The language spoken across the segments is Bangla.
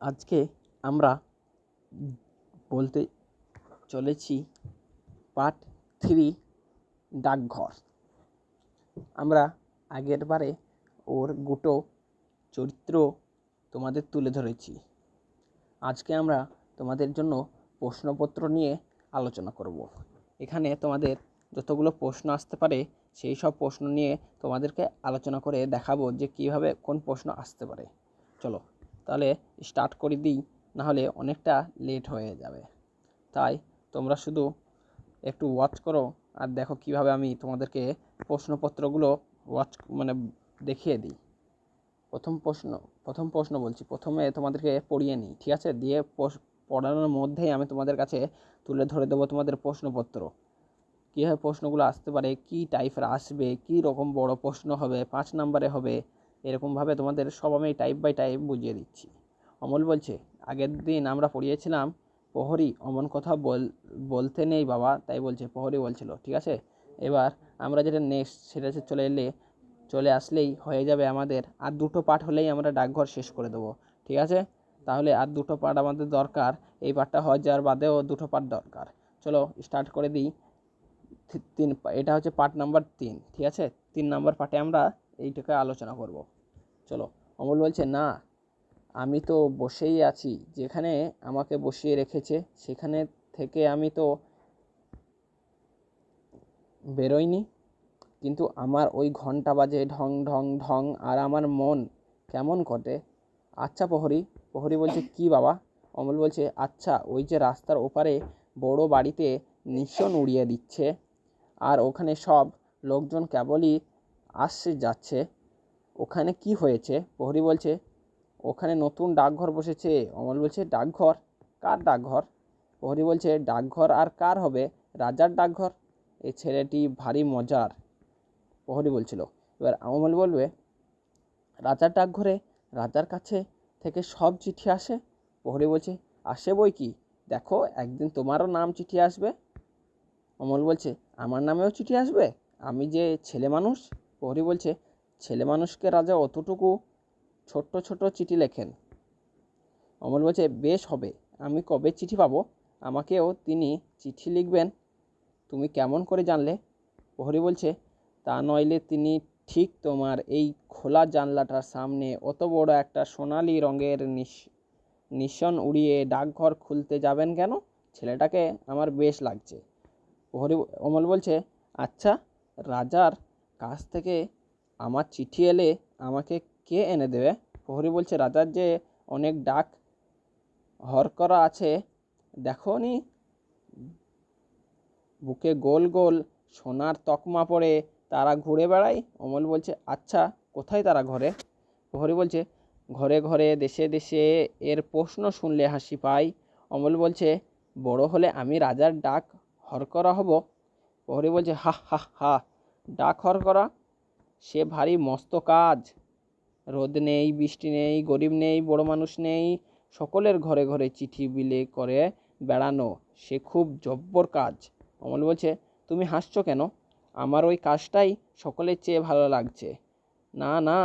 আজকে আমরা বলতে চলেছি পার্ট থ্রি ডাকঘর। আমরা আগের বারে ওর দুটো চরিত্র তোমাদের তুলে ধরেছি। আজকে আমরা তোমাদের জন্য প্রশ্নপত্র নিয়ে আলোচনা করব। এখানে তোমাদের যতগুলো প্রশ্ন আসতে পারে, সেই সব প্রশ্ন নিয়ে তোমাদেরকে আলোচনা করে দেখাবো যে কীভাবে কোন প্রশ্ন আসতে পারে। চলো তাহলে স্টার্ট করে দিই, নাহলে অনেকটা লেট হয়ে যাবে। তাই তোমরা শুধু একটু ওয়াচ করো আর দেখো কীভাবে আমি তোমাদেরকে প্রশ্নপত্রগুলো ওয়াচ মানে দেখিয়ে দিই। প্রথম প্রশ্ন প্রথম প্রশ্ন বলছি, প্রথমে তোমাদেরকে পড়িয়ে নিই, ঠিক আছে? দিয়ে পড়ানোর মধ্যেই আমি তোমাদের কাছে তুলে ধরে দেবো তোমাদের প্রশ্নপত্র। কীভাবে প্রশ্নগুলো আসতে পারে, কী টাইপের আসবে, কী রকম বড় প্রশ্ন হবে, পাঁচ নাম্বারে হবে এরকমভাবে তোমাদের সব আমি টাইপ বাই টাইপ বুঝিয়ে দিচ্ছি। অমল বলছে, আগের দিন আমরা পড়িয়েছিলাম, প্রহরী অমন কথা বল, বলতে নেই বাবা। তাই বলছে, প্রহরী বলছিল, ঠিক আছে, এবার আমরা যেটা নেক্সট সেটা চলে এলে, চলে আসলেই হয়ে যাবে আমাদের, আর দুটো পার্ট হলেই আমরা ডাকঘর শেষ করে দেবো। ঠিক আছে? তাহলে আর দুটো পার্ট আমাদের দরকার, এই পার্টটা হয়ে যাওয়ার বাদেও দুটো পার্ট দরকার। চলো স্টার্ট করে দিই। তিন এটা হচ্ছে পার্ট নাম্বার তিন, ঠিক আছে? তিন নাম্বার পার্টে আমরা এইটাকে আলোচনা করব। চলো। অমল বলছে, না, আমি তো বসেই আছি। যেখানে আমাকে বসিয়ে রেখেছে, সেখানে থেকে আমি তো বেরোইনি। কিন্তু আমার ওই ঘণ্টা বাজে ঢং ঢং ঢং, আর আমার মন কেমন ঘটে? আচ্ছা প্রহরী প্রহরী বলছে, কি বাবা? অমল বলছে আচ্ছা ওই যে রাস্তার ওপারে বড় বাড়িতে নিশন উড়িয়ে দিচ্ছে, আর ওখানে সব লোকজন কেবলই আসছে, যাচ্ছে। ওখানে কি হয়েছে? প্রহরী বলছে, ওখানে নতুন ডাকঘর বসেছে। অমল বলছে, ডাকঘর? কার ডাকঘর? প্রহরী বলছে, ডাকঘর আর কার হবে? রাজার ডাকঘর? এই ছেলেটি ভারী মজার। প্রহরী বলছিল। এবার অমল বলবে, রাজার ডাকঘরে, রাজার কাছে থেকে সব চিঠি আসে? প্রহরী বলছে, আসে বই কি? দেখো, একদিন তোমারও নাম চিঠি আসবে। অমল বলছে, আমার নামেও চিঠি আসবে? আমি যে ছেলে মানুষ? প্রহরী বলছে ছেলে মানুষকে রাজা অতটুকু ছোট্ট ছোট চিঠি লেখেন। অমল বলছে, বেশ হবে, আমি কবে চিঠি পাবো? আমাকেও তিনি চিঠি লিখবেন। তুমি কেমন করে জানলে? প্রহরী বলছে, তা নইলে তিনি ঠিক তোমার এই খোলা জানলাটার সামনে অত বড় একটা সোনালি রঙের নিশ, নিশন উড়িয়ে ডাকঘর খুলতে যাবেন কেন? ছেলেটাকে আমার বেশ লাগছে। প্রহরী অমল বলছে আচ্ছা রাজার কাছ থেকে আমার চিঠি এলে আমাকে কে এনে দেবে? প্রহরী বলছে, রাজার যে অনেক ডাক হর করা আছে দেখো নি বুকে গোল গোল সোনার তকমা পরে তারা ঘুরে বেড়ায়? অমল বলছে আচ্ছা কোথায় তারা ঘরে? প্রহরী বলছে, ঘরে ঘরে দেশে দেশে এর প্রশ্ন শুনলে হাসি পাই। অমল বলছে, বড় হলে আমি রাজার ডাক হরকরা হব? প্রহরী বলছে, হা হা হা, ডাক হরকরা? সে ভারী মস্ত কাজ। রোদ নেই, বৃষ্টি নেই, গরিব নেই, বড় মানুষ নেই, সকলের ঘরে ঘরে চিঠি বিলে করে বেড়ানো, সে খুব জব্বর কাজ। অমল বলছে, তুমি হাসছো কেন? আমার ওই কাজটাই সকলের চেয়ে ভালো লাগছে। না না,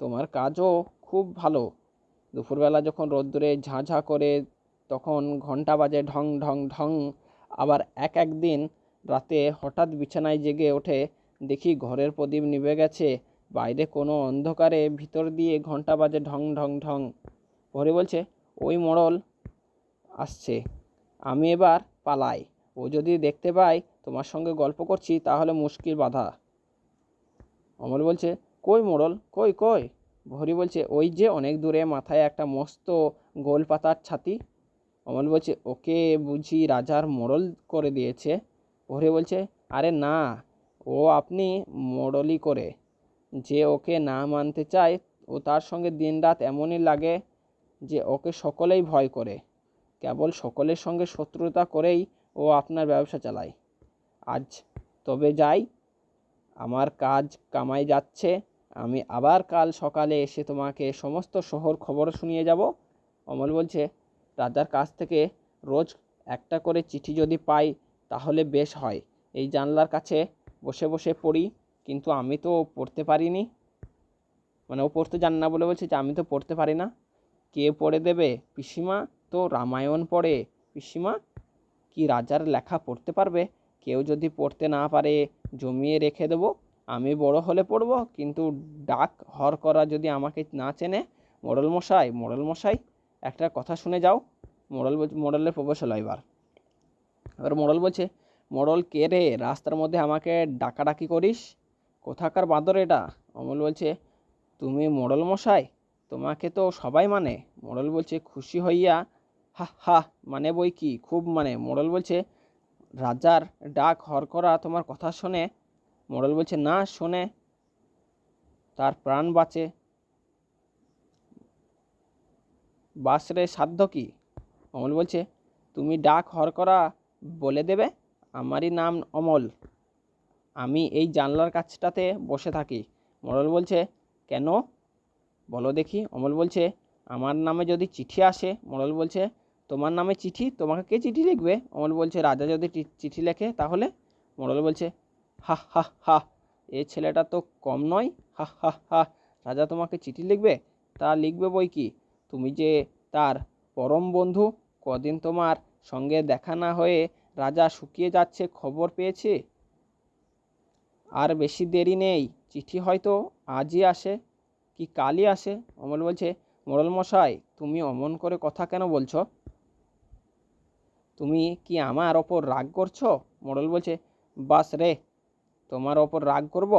তোমার কাজও খুব ভালো। দুপুরবেলা যখন রোদ্দুরে ঝাঁ ঝাঁ করে, তখন ঘণ্টা বাজে ঢং ঢং ঢং। আবার এক এক দিন রাতে হঠাৎ বিছানায় জেগে ওঠে দেখি ঘরের প্রদীপ নিভে গেছে। বাইরে কোনো অন্ধকারে ভিতর দিয়ে ঘণ্টা বাজে ঢং ঢং ঢং। ভরে বলছে, ওই মোড়ল আসছে। আমি এবার পালাই। ও যদি দেখতে পাই তোমার সঙ্গে গল্প করছি তাহলে মুশকিল বাধা। অমল বলছে, কই মোড়ল? কই কই? ভরি বলছে, ওই যে অনেক দূরে মাথায় একটা মস্ত গোল পাতার ছাতি। অমল বলছে, ওকে বুঝি রাজার মোড়ল করে দিয়েছে? ভরি বলছে, আরে না ও আপনি মোড়লই করে। যে ওকে না মানতে চায়, ও তার সঙ্গে দিনরাত এমনই লাগে যে ওকে সকলেই ভয় করে। কেবল সকলের সঙ্গে শত্রুতা করেই ও আপনার ব্যবসা চালায়। আজ তবে যাই, আমার কাজ কামাই যাচ্ছে, আমি আবার কাল সকালে এসে তোমাকে সমস্ত শহর খবর শুনিয়ে যাব। অমল বলছে, রাজার কাছ থেকে রোজ একটা করে চিঠি যদি পাই তাহলে বেশ হয়, এই জানলার কাছে বসে বসে পড়ি, কিন্তু আমি তো পড়তে পারিনি। মানে ও পড়তে জান না বলে বলছে যে, আমি তো পড়তে পারি না। কে পড়ে দেবে? পিসিমা তো রামায়ণ পড়ে। পিসিমা, কি রাজার লেখা পড়তে পারবে? কেউ যদি পড়তে না পারে, জমিয়ে রেখে দেবো। আমি বড় হলে পড়ব, কিন্তু ডাক হর করা যদি আমাকে না চেনে, মোড়ল মশাই মোড়ল মশাই, একটা কথা শুনে যাও। মোড়ল মোড়লের প্রবেশ হলো এবার। এবার মোড়ল বলছে মোড়ল কে রে? রাস্তার মধ্যে আমাকে ডাকাডাকি করিস? কোথাকার বাঁদর এটা? অমল বলছে, তুমি মডল মশাই, তোমাকে তো সবাই মানে। মডল বলছে, খুশি হইয়া, হা হা মানে বই কি? খুব মানে। মডল বলছে, রাজার ডাক হর করা তোমার কথা শোনে। মডল বলছে, না, শোনে। তার প্রাণ বাঁচে। বাসরে সাধ্য কি? অমল বলছে, তুমি ডাক হর করা বলে দেবে? আমারই নাম অমল। আমি এই জানলার কাছটাতে বসে থাকি। মোড়ল বলছে, কেন? বলো দেখি। অমল বলছে, আমার নামে যদি চিঠি আসে? মোড়ল বলছে, তোমার নামে চিঠি? তোমাকে কে চিঠি লিখবে? অমল বলছে, রাজা যদি চিঠি লেখে তাহলে? মোড়ল বলছে, হা হা হা, এ ছেলেটা তো কম নয়। হা হা হা, রাজা তোমাকে চিঠি লিখবে? তা লিখবে বই কি? তুমি যে তার পরম বন্ধু, কদিন তোমার সঙ্গে দেখা না হয়ে রাজা শুকিয়ে যাচ্ছে, খবর পেয়েছে? আর বেশি দেরি নেই, চিঠি হয়তো আজই আসে। কি কালই আসে? অমল বলছে মশাই তুমি অমন করে কথা কেন বলছো? তুমি কি আমার ওপর রাগ করছ? মোড়ল বলছে, বাস রে, তোমার ওপর রাগ করব?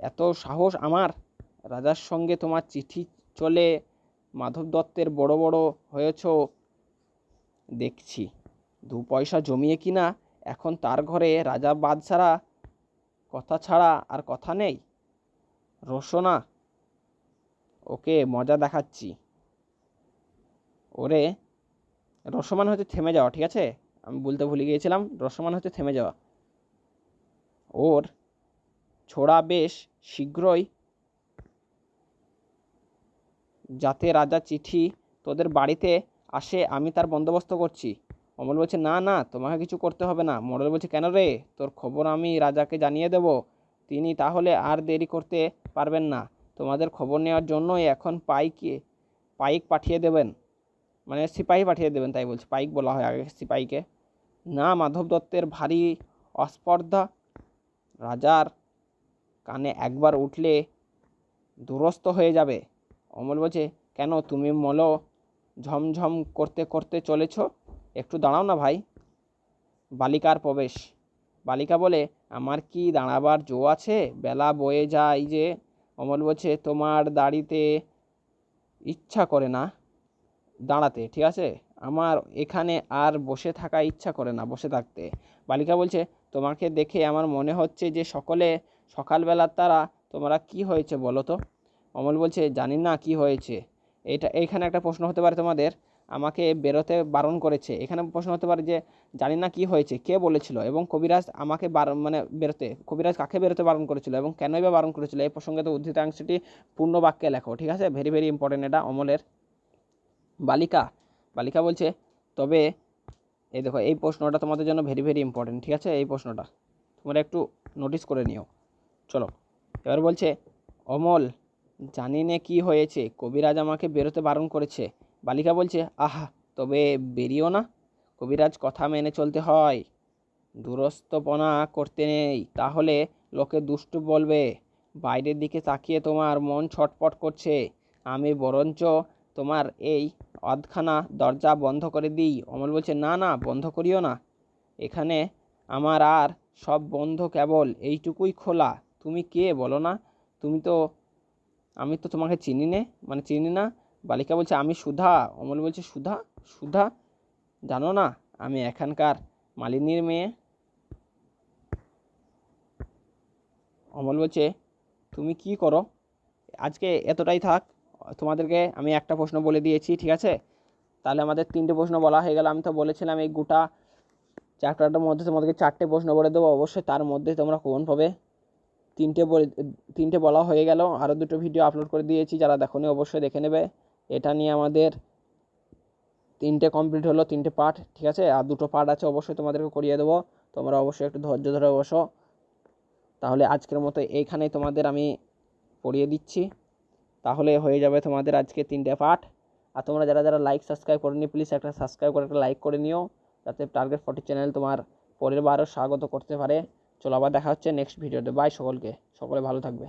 এত সাহস আমার? রাজার সঙ্গে তোমার চিঠি চলে, মাধব দত্তের বড় বড় হয়েছ দেখছি। দু পয়সা জমিয়ে কিনা এখন তার ঘরে রাজা বাদশারা কথা ছাড়া আর কথা নেই? রোশনা, ওকে মজা দেখাচ্ছি। ওরে রসমান হচ্ছে থেমে যাওয়া, ঠিক আছে? আমি বলতে ভুলে গিয়েছিলাম রসমান হচ্ছে থেমে যাওয়া। ওর ছোড়া বেশ শীঘ্রই যাতে রাজা চিঠি তোদের বাড়িতে আসে, আমি তার বন্দোবস্ত করছি। অমল বলছে, না না, তোমাকে কিছু করতে হবে না। মোড়ল বলছে, কেন রে? তোর খবর আমি রাজাকে জানিয়ে দেব। তিনি তাহলে আর দেরি করতে পারবেন না। তোমাদের খবর নেওয়ার জন্যই এখন পাইকে, পাইক পাঠিয়ে দেবেন। মানে সিপাহী পাঠিয়ে দেবেন তাই বলছে, পাইক বলা হয় আগে সিপাহীকে। না, মাধব দত্তের ভারী অস্পর্ধা। রাজার কানে একবার উঠলে দুরস্ত হয়ে যাবে। অমল বলছে, কেন? তুমি মলো ঝমঝম করতে করতে চলেছ। একটু দাঁড়াও না ভাই। বালিকার প্রবেশ। বালিকা বলে, আমার কি দাঁড়াবার জো আছে? বেলা বয়ে যায় যে। অমল বলছে, তোমার দাড়িতে ইচ্ছা করে না দাঁড়াতে, ঠিক আছে? আমার এখানে আর বসে থাকা ইচ্ছা করে না বসে থাকতে। বালিকা বলছে, তোমাকে দেখে আমার মনে হচ্ছে যে সকলে সকালবেলার তারা, তোমরা কি হয়েছে বলো তো? অমল বলছে, জানি না কি হয়েছে। এটা, এইখানে একটা প্রশ্ন হতে পারে তোমাদের, আমাকে বেরোতে বারণ করেছে। এখানে প্রশ্ন হতে পারে যে, জানি না কি হয়েছে, কে বলেছিল? এবং কবিরাজ আমাকে বারণ মানে বেরোতে, কবিরাজ কাকে বেরোতে বারণ করেছিল এবং কেনই বা বারণ করেছিল? এই প্রসঙ্গে তো উদ্ধৃতাংশটি পূর্ণ বাক্যে লেখো, ঠিক আছে? ভেরি ভেরি ইম্পর্টেন্ট এটা, অমলের বালিকা। বালিকা বলছে, তবে, এই দেখো, এই প্রশ্নটা তোমাদের জন্য ভেরি ভেরি ইম্পর্টেন্ট ঠিক আছে? এই প্রশ্নটা। তোমরা একটু নোটিস করে নিও। চলো, এবার বলছে, অমল জানি নে কি হয়েছে। কবিরাজ আমাকে বেরোতে বারণ করেছে। বালিকা বলছে, আহা, তবে বেরিও না। কবিরাজ কথা মেনে চলতে হয়। দূরস্থপনা করতে নেই। তাহলে লোকে দুষ্টু বলবে, বাইরের দিকে তাকিয়ে তোমার মন ছটপট করছে। আমি বরঞ্চ তোমার এই অধখানা দরজা বন্ধ করে দিই। অমল বলছে, না না, বন্ধ করিও না। এখানে আমার আর সব বন্ধ কেবল এইটুকুই খোলা। তুমি কে বলো না? তুমি তো আমি তো তোমাকে চিনি নে মানে চিনি না। বালিকা বলছে, আমি সুধা। অমল বলছে, সুধা? সুধা? জানো না, আমি এখানকার মালিনীর মেয়ে। অমল বলছে, তুমি কি করো? আজকে এতটাই থাক, তোমাদেরকে আমি একটা প্রশ্ন বলে দিয়েছি, ঠিক আছে? তাহলে আমাদের তিনটে প্রশ্ন বলা হয়ে গেল। আমি তো বলেছিলাম, এই গোটা চ্যাপ্টারটার মধ্যে তোমাদেরকে চারটে প্রশ্ন বলে দেবো। অবশ্যই তার মধ্যে তোমরা কমন পাবে। তিনটে তিনটে বলা হয়ে গেল। আরও দুটো ভিডিও আপলোড করে দিয়েছি, যারা দেখনি অবশ্যই দেখে নেবে। এটা নিয়ে আমাদের তিনটে কমপ্লিট হলো, তিনটে পার্ট ঠিক আছে? আর দুটো পার্ট আছে অবশ্যই তোমাদেরকে করিয়ে দেবো। তোমরা অবশ্যই একটু ধৈর্য ধরে বসো। তাহলে আজকের মতো এইখানেই তোমাদের আমি পড়িয়ে দিচ্ছি। তাহলে হয়ে যাবে তোমাদের আজকে তিনটে পার্ট আর তোমরা যারা যারা লাইক সাবস্ক্রাইব করেনি প্লিজ একটা সাবস্ক্রাইব করে, একটা লাইক করে নিও। যাতে টার্গেট ফর্টি চ্যানেল তোমার পরের বারও স্বাগত করতে পারে। চলো আবার দেখা হচ্ছে নেক্সট ভিডিওতে বাই সকলকে। সকলে ভালো থাকবে।